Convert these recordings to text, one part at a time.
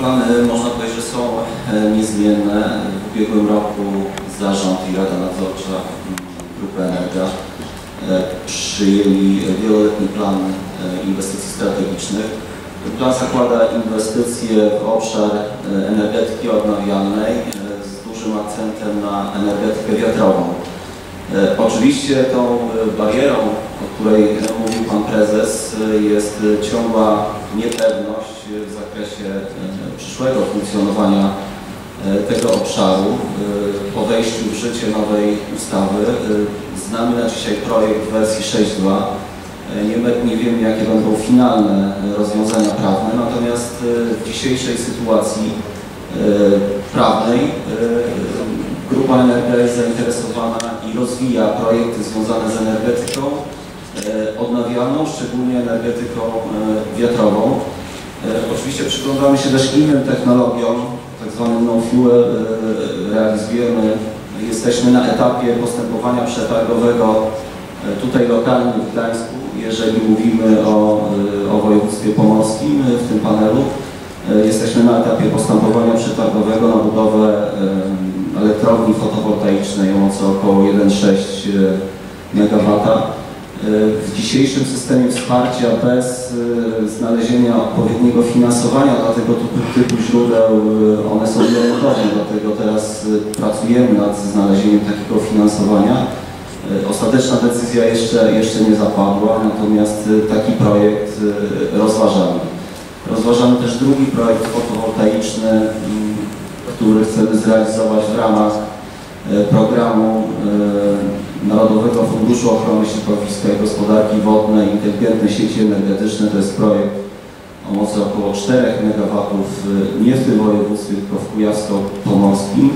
Plany można powiedzieć, że są e, niezmienne. W ubiegłym roku zarząd i Rada Nadzorcza Grupy Energa e, przyjęli wieloletni plan e, inwestycji strategicznych. Plan zakłada inwestycje w obszar energetyki odnawialnej z dużym akcentem na energetykę wiatrową. E, Oczywiście tą e, barierą, o której mówił Pan Prezes, e, jest ciągła niepewność w zakresie przyszłego funkcjonowania tego obszaru. Po wejściu w życie nowej ustawy znamy na dzisiaj projekt w wersji 6.2. E, Nie, nie wiemy, jakie będą finalne rozwiązania prawne, natomiast w dzisiejszej sytuacji prawnej e, Grupa Energia jest zainteresowana i rozwija projekty związane z energetyką e, odnawialną, szczególnie energetyką e, wiatrową. E, Oczywiście przyglądamy się też innym technologiom, tak zwanym no-fuel, e, realizujemy, jesteśmy na etapie postępowania przetargowego tutaj lokalnie w Gdańsku, jeżeli mówimy o, o województwie pomorskim w tym panelu. Jesteśmy na etapie postępowania przetargowego na budowę elektrowni fotowoltaicznej o mocy około 1,6 MW. W dzisiejszym systemie wsparcia bez e, znalezienia odpowiedniego finansowania dla tego typu, źródeł e, one są nierentowne, dlatego teraz e, pracujemy nad znalezieniem takiego finansowania. E, Ostateczna decyzja jeszcze, jeszcze nie zapadła, natomiast e, taki projekt e, rozważamy. Rozważamy też drugi projekt fotowoltaiczny, mm, który chcemy zrealizować w ramach e, programu e, Narodowego Funduszu Ochrony Środowiska i Gospodarki Wodnej Inteligentne Sieci Energetyczne. To jest projekt o mocy około 4 MW e, nie w tym województwie, tylko w Kujawsko-Pomorskim.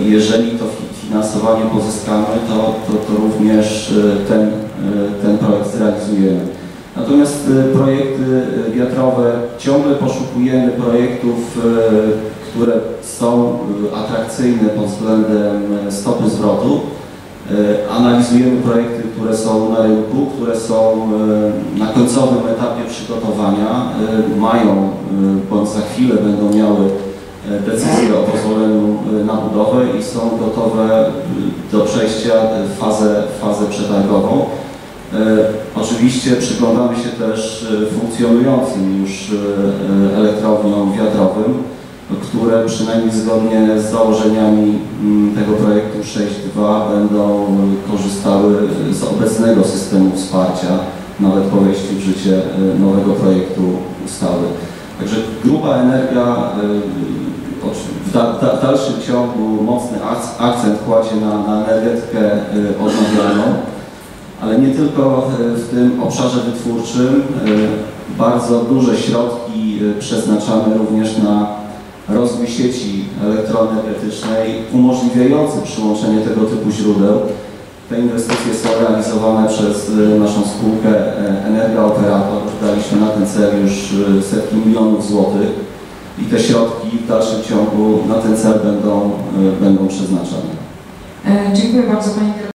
Jeżeli to fi- finansowanie pozyskamy, to, to, to również ten, projekty e, wiatrowe ciągle poszukujemy projektów, e, które są atrakcyjne pod względem stopy zwrotu. Analizujemy projekty, które są na rynku, które są na końcowym etapie przygotowania, mają bądź za chwilę będą miały decyzję o pozwoleniu na budowę i są gotowe do przejścia w fazę, fazę przetargową. E, Oczywiście przyglądamy się też e, funkcjonującym już e, elektrowniom wiatrowym, które przynajmniej zgodnie z założeniami mm, tego projektu 6.2 będą korzystały z obecnego systemu wsparcia, nawet po wejściu w życie nowego projektu ustawy. Także Grupa Energia w da, da, dalszym ciągu mocny ak- akcent kładzie na, na energetykę odnawialną ale nie tylko e, w tym obszarze wytwórczym. E, Bardzo duże środki e, przeznaczamy również na rozwój sieci elektroenergetycznej umożliwiający przyłączenie tego typu źródeł. Te inwestycje są realizowane przez naszą spółkę e, Energia Operator. Daliśmy na ten cel już setki milionów złotych i te środki w dalszym ciągu na ten cel będą, będą przeznaczane. Dziękuję bardzo Dyrektorze.